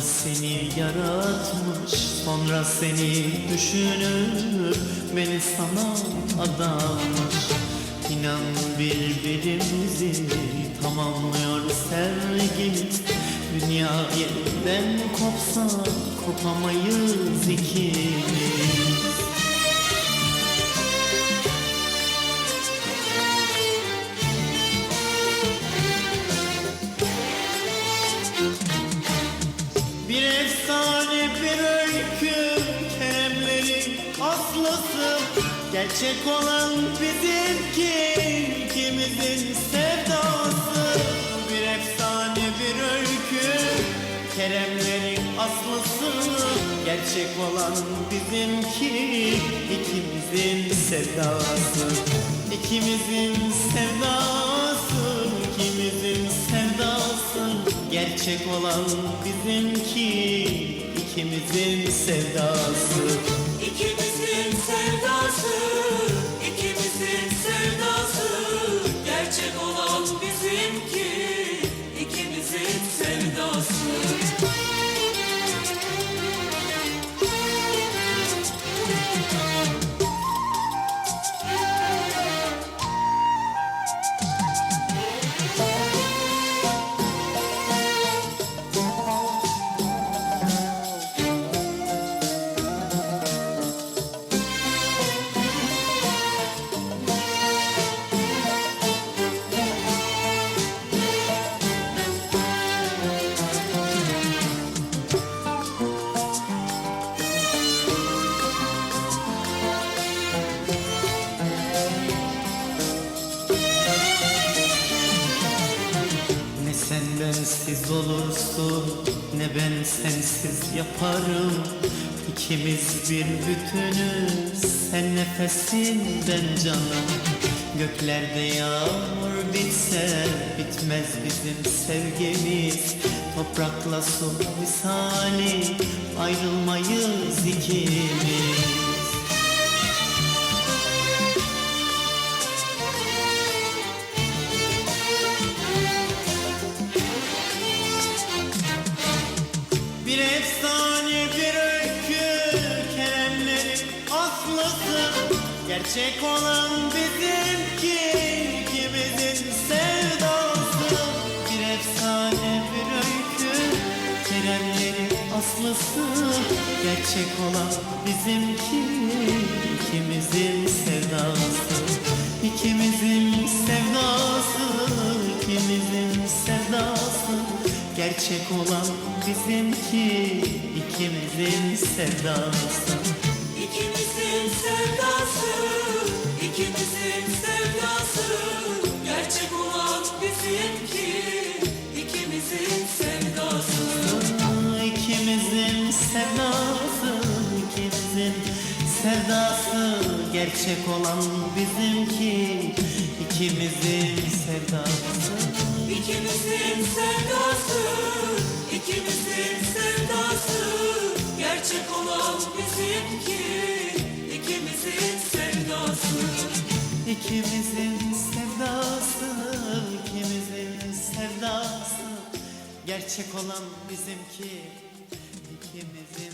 seni yaratmış Sonra seni düşünür Beni sana adamış. İnan birbirimizi tamamlıyor sevgimiz Dünya yerinden kopsa kopamayız ikimiz aslısı Gerçek olan bizimki. İkimizin sevdası Bir efsane bir öykü. Keremlerin aslısı Gerçek olan bizimki. İkimizin sevdası İkimizin sevdası ikimizin sevdası. Gerçek olan bizimki ikimizin sevdası. İkimizin bensiz olursun ne ben sensiz yaparım. İkimiz bir bütünüz sen nefesin ben canım. Göklerde yağmur bitse bitmez bizim sevgimiz. Toprakla su misali ayrılmayız ikimiz efsane bir öykü Keremlerin aslısı Gerçek olan bizimki ikimizin sevdası. Bir efsane bir öykü Keremlerin aslısı Gerçek olan bizimki ikimizin sevdası. İkimizin sevdası Gerçek olan bizimki ikimizin sevdası. İkimizin sevdası, ikimizin sevdası. Gerçek olan bizimki, ikimizin sevdası. İkimizin sevdası ikimizin sevdası. Gerçek olan bizimki ikimizin sevdası İkimizin sevdası, ikimizin sevdası. Gerçek olan bizimki, ikimizin sevdası. İkimizin sevdası, ikimizin sevdası. Gerçek olan bizimki, ikimizin